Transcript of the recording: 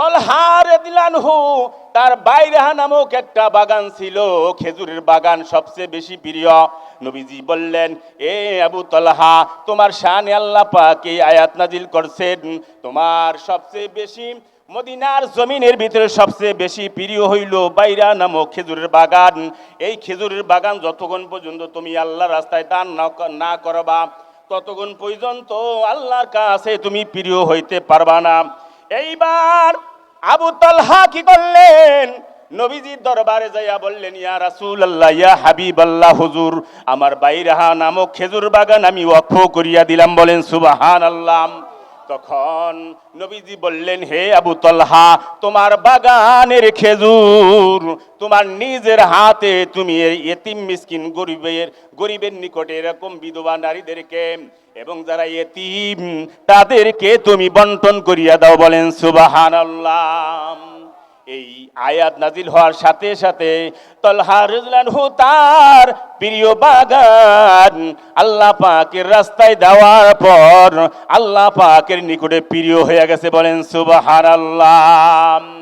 তলহার দিলানহু, তার বাইরাহা নামক একটা বাগান ছিল, খেজুরের বাগান সবচেয়ে বেশি প্রিয়। নবীজি বললেন, এ আবু তলহা, তোমার শানে আল্লাহ পাক এই আয়াত নাজিল করছেন। তোমার সবচেয়ে বেশি মদিনার জমিনের ভিতরে সবচেয়ে বেশি প্রিয় হইল বাইরা নামক খেজুরের বাগান। এই খেজুরের বাগান যতক্ষণ পর্যন্ত তুমি আল্লাহ রাস্তায় দান না না করবা, ততক্ষণ পর্যন্ত আল্লাহর কাছে তুমি প্রিয় হইতে পারবা না। এইবার আবু তালহা কি করলেন? নবীজির দরবারে যাইয়া বললেন, ইয়া রাসূল আল্লাহ ইয়া হাবিবাল্লাহ, হুজুর, আমার বাইরাহা নামক খেজুর বাগান আমি ওয়াকফ করিয়া দিলাম। বলেন সুবাহান আল্লাহ তখন নবীজি বললেন, হে আবু তলহা, তোমার বাগানের খেজুর তোমার নিজের হাতে, তুমি এতিম মিসকিন গরিবের গরিবের নিকটে এরকম বিধবা নারীদেরকে এবং যারা এতিম, তাদেরকে তুমি বন্টন করিয়া দাও বলেন সুবাহান এই আয়াত নাজিল হওয়ার সাথে সাথে তলহা রিজলানহু তার প্রিয় বাগান, আল্লাহ পাকের রাস্তায় দেওয়ার পর আল্লাহ পাকের নিকটে প্রিয় হয়ে গেছে বলেন সুবাহার আল্লাহ